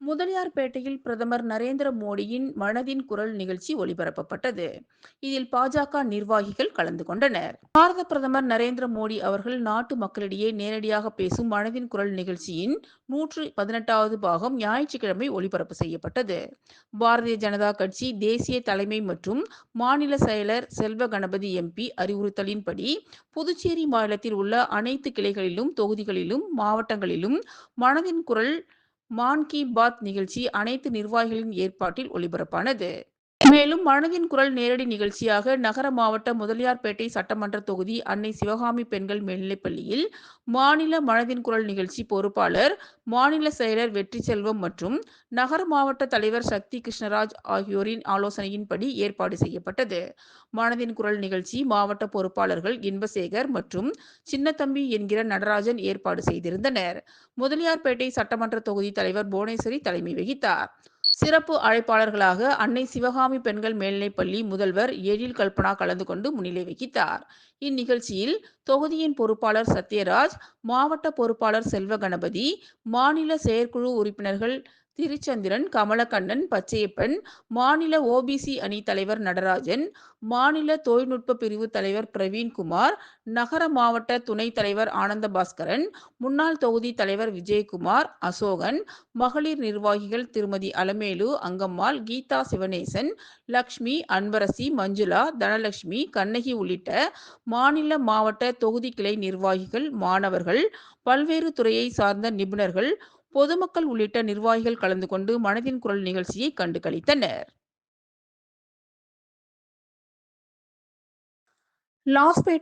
முதலியார்பேட்டையில் பிரதமர் நரேந்திர மோடியின் மனதின் குரல் நிகழ்ச்சி ஒளிபரப்பப்பட்டது. இதில் பாஜக நிர்வாகிகள் கலந்து கொண்டனர். பாரத பிரதமர் நரேந்திர மோடி அவர்கள் நாட்டு மக்களிடையே நேரடியாக பேசும் மனதின் குரல் நிகழ்ச்சியின் நூற்று பதினெட்டாவது பாகம் ஞாயிற்றுக்கிழமை ஒளிபரப்பு செய்யப்பட்டது. பாரதிய ஜனதா கட்சி தேசிய தலைமை மற்றும் மாநில செயலர் செல்வ கணபதி எம்பி அறிவுறுத்தலின்படி புதுச்சேரி மாநிலத்தில் உள்ள அனைத்து கிளைகளிலும் தொகுதிகளிலும் மாவட்டங்களிலும் மனதின் குரல் மான் கி பாத் நிகழ்ச்சி அனைத்து நிர்வாகிகளின் ஏற்பாட்டில் ஒளிபரப்பானது. மேலும் மனதின் குரல் நேரடி நிகழ்ச்சியாக நகர மாவட்ட முதலியார்பேட்டை சட்டமன்ற தொகுதி அன்னை சிவகாமி பெண்கள் மேல்நிலைப்பள்ளியில் மாநில மனதின் குரல் நிகழ்ச்சி பொறுப்பாளர் மாநில செயலர் வெற்றி செல்வம் மற்றும் நகர மாவட்ட தலைவர் சக்தி கிருஷ்ணராஜ் ஆகியோரின் ஆலோசனையின்படி ஏற்பாடு செய்யப்பட்டது. மனதின் குரல் நிகழ்ச்சி மாவட்ட பொறுப்பாளர்கள் இன்பசேகர் மற்றும் சின்னத்தம்பி என்கிற நடராஜன் ஏற்பாடு செய்திருந்தனர். முதலியார்பேட்டை சட்டமன்ற தொகுதி தலைவர் புவனேஸ்வரி தலைமை வகித்தார். சிறப்பு அழைப்பாளர்களாக அன்னை சிவகாமி பெண்கள் மேல்நிலைப்பள்ளி முதல்வர் எழில் கல்பனா கலந்து கொண்டு முன்னிலை வகித்தார். இந்நிகழ்ச்சியில் தொகுதியின் பொறுப்பாளர் சத்யராஜ் மாவட்ட பொறுப்பாளர் செல்வ கணபதி மாநில செயற்குழு உறுப்பினர்கள் திருச்சந்திரன் கமலக்கண்ணன் பச்சையப்பன் மாநில ஓபிசி அணி தலைவர் நடராஜன் மாநில தொழில்நுட்ப பிரிவு தலைவர் பிரவீன்குமார் நகர மாவட்ட துணைத் தலைவர் ஆனந்த பாஸ்கரன் முன்னாள் தொகுதி தலைவர் விஜயகுமார் அசோகன் மகளிர் நிர்வாகிகள் திருமதி அலமேலு அங்கம்மாள் கீதா சிவனேசன் லக்ஷ்மி அன்பரசி மஞ்சுளா தனலட்சுமி கண்ணகி உள்ளிட்ட மாநில மாவட்ட தொகுதி கிளை நிர்வாகிகள் மாணவர்கள் பல்வேறு துறையை சார்ந்த நிபுணர்கள் பொதுமக்கள் உள்ளிட்ட நிர்வாகிகள் கலந்து கொண்டு மனதின் குரல் நிகழ்ச்சியை கண்டு கழித்தனர் லாஸ்பேட்